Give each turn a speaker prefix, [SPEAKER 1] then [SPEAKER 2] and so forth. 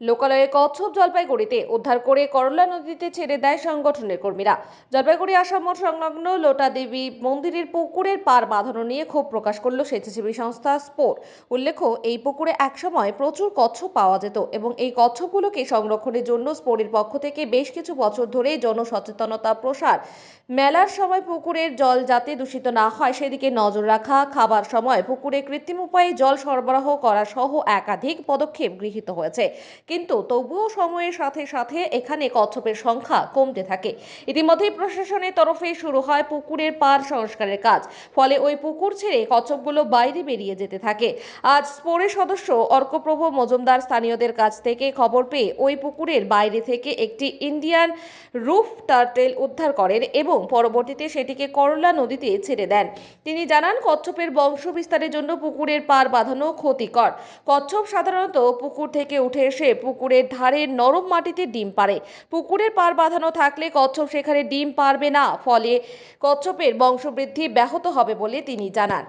[SPEAKER 1] লোকালয়ে কচ্ছপ জলপাইগুড়িতে উদ্ধার করে করলা নদীতে ছেড়ে দেয় সংগঠনের কর্মীরা। জলপাইগুড়ি আসাম সংলগ্ন লোটা দেবী মন্দিরের পুকুরের পার বাঁধানো নিয়ে ক্ষোভ প্রকাশ করল স্বেচ্ছাসেবী সংস্থা স্পোর উল্লেখ্য, এই পুকুরে একসময় প্রচুর কচ্ছপ পাওয়া যেত এবং এই কচ্ছপগুলোকে সংরক্ষণের জন্য স্পোরের পক্ষ থেকে বেশ কিছু বছর ধরে জনসচেতনতা প্রসার। মেলার সময় পুকুরের জল যাতে দূষিত না হয়, সেদিকে নজর রাখা, খাবার সময় পুকুরে কৃত্রিম উপায়ে জল সরবরাহ করা সহ একাধিক পদক্ষেপ গৃহীত হয়েছে। কিন্তু তবুও সময়ের সাথে সাথে এখানে কচ্ছপের সংখ্যা কমতে থাকে। ইতিমধ্যেই প্রশাসনের তরফে শুরু হয় পুকুরের পার সংস্কারের কাজ। ফলে ওই পুকুর ছেড়ে কচ্ছপগুলো বাইরে বেরিয়ে যেতে থাকে। আজ স্পোরের সদস্য অর্কপ্রভ মজুমদার স্থানীয়দের কাছ থেকে খবর পেয়ে ওই পুকুরের বাইরে থেকে একটি ইন্ডিয়ান রুফ টার্টেল উদ্ধার করেন এবং পরবর্তীতে সেটিকে করলা নদীতে ছেড়ে দেন। তিনি জানান, কচ্ছপের বংশ বিস্তারের জন্য পুকুরের পার বাঁধানো ক্ষতিকর। কচ্ছপ সাধারণত পুকুর থেকে উঠে এসে পুকুরের ধারে নরম মাটিতে ডিম পারে পুকুরের পার বাঁধানো থাকলে কচ্ছপ সেখানে ডিম পারবে না। ফলে কচ্ছপের বংশবৃদ্ধি ব্যাহত হবে বলে তিনি জানান।